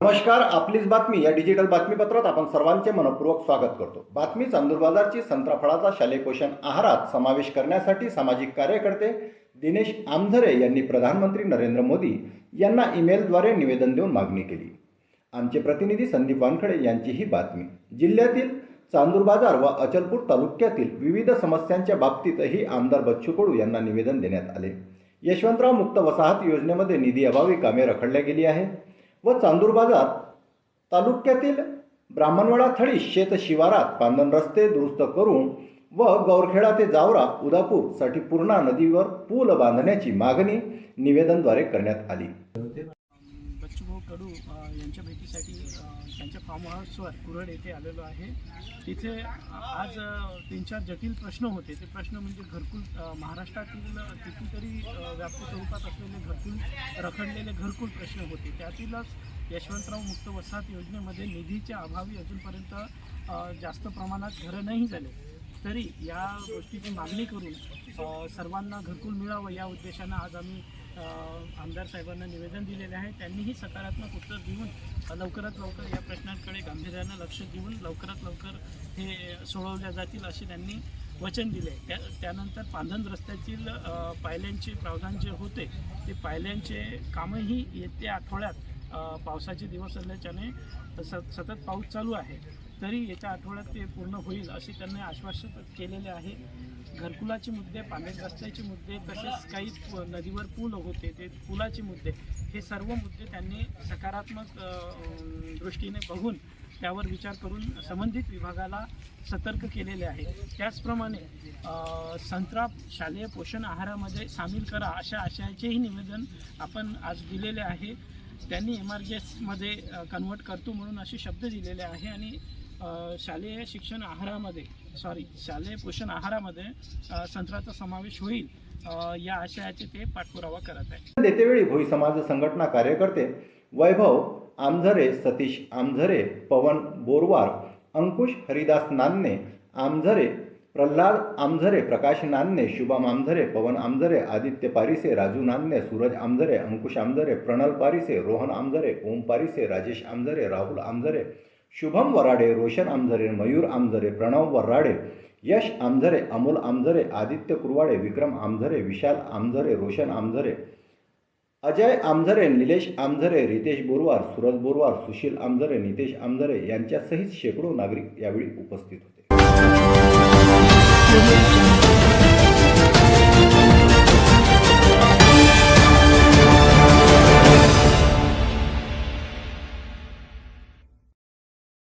नमस्कार आपलीच बातमी. या डिजिटल बातमीपत्रात आपण सर्वांचे मनपूर्वक स्वागत करतो. बातमी चांदूर बाजारची संत्राफळाचा शालेय पोषण आहारात समावेश करण्यासाठी सामाजिक कार्यकर्ते दिनेश आमझरे यांनी प्रधानमंत्री नरेंद्र मोदी यांना ईमेलद्वारे निवेदन देऊन मागणी केली. आमचे प्रतिनिधी संदीप वानखडे यांची ही बातमी. जिल्ह्यातील चांदूर बाजार व अचलपूर तालुक्यातील विविध समस्यांच्या बाबतीतही आमदार बच्चू कडू यांना निवेदन देण्यात आले. यशवंतराव मुक्त वसाहत योजनेमध्ये निधी अभावी कामे रखडल्या गेली आहे व चांदूर बाजार तालुक्यातील ब्राह्मणवाडा थळी शेत शिवारात पांदन रस्ते दुरुस्त करून व गौरखेडा ते जावरा उदापूरसाठी पूर्णा नदीवर पूल बांधण्याची मागणी निवेदनद्वारे करण्यात आली. कडू यांच्या भेटीसाठी त्यांच्या फार्म हाऊसवर कुरड येथे आलेलो आहे. तिथे आज तीन चार जटिल प्रश्न होते. ते प्रश्न म्हणजे घरकुल महाराष्ट्रातील कितीतरी व्यापक व्याप्त स्वरूपात असलेले घरकुल रखडलेले घरकुल प्रश्न होते. त्यातीलच यशवंतराव मुक्त वसाहत योजनेमध्ये निधीच्या अभावी अजूनपर्यंत जास्त प्रमाणात घरं नाही झाले. तरी या गोष्टीची मागणी करून सर्वांना घरकुल मिळावं या उद्देशानं आज आम्ही आमदार साहेबांना निवेदन दिलेले आहे. त्यांनीही सकारात्मक उत्तर देऊन लवकरात लवकर या प्रश्नांकडे गांभीर्यानं लक्ष देऊन लवकरात लवकर हे सोडवल्या जातील असे त्यांनी वचन दिले त्या त्यानंतर पांधन रस्त्यातील पायल्यांचे प्रावधान जे होते ते पायल्यांचे कामही येत्या आठवड्यात पावसाचे दिवस असल्याच्याने सतत पाऊस चालू आहे. तरी येत्या आठवड्यात ते पूर्ण होईल असे त्यांनी आश्वासन केलेले आहे. घरकुलाचे मुद्दे पाण्यात रस्त्याचे मुद्दे तसेच काही नदीवर पूल होते ते पुलाचे मुद्दे हे सर्व मुद्दे त्यांनी सकारात्मक दृष्टीने बघून त्यावर विचार करून संबंधित विभागाला सतर्क केलेले आहे. त्याचप्रमाणे संत्रा शालेय पोषण आहारामध्ये सामील करा अशा आशयाचेही निवेदन आपण आज दिलेले आहे. त्यांनी एम आर जी एसमध्ये कन्वर्ट करतो म्हणून असे शब्द दिलेले आहे आणि शालेय शिक्षण आहारामध्ये सॉरी शालेय पोषण आहारामध्ये अ, संत्र्याचा समावेश होईल या आशयाचे ते पाठपुरावा करत आहे. देतेवेळी भोई समाज संघटना कार्यकर्ते वैभव आमझरे सतीश आमझरे पवन बोरवार अंकुश हरिदास नान्ने आमझरे प्रल्हाद आमझरे प्रकाश नान्ने शुभम आमझरे पवन आमझरे आदित्य पारिसे राजू नान्ने सूरज आमझरे अंकुश आमझरे प्रणल पारिसे रोहन आमझरे ओम पारिसे राजेश आमझरे राहुल आमझरे शुभम वराडे रोशन आमझरे मयूर आमझरे प्रणव वराडे यश आमझरे अमोल आमझरे आदित्य कुरवाडे विक्रम आमझरे विशाल आमझरे रोशन आमझरे अजय आमझरे निलेश आमझरे रितेश बोरवार सूरज बोरवार सुशील आमझरे नितेश आमझरे यांच्यासहित शेकडो नागरिक यावेळी उपस्थित होते.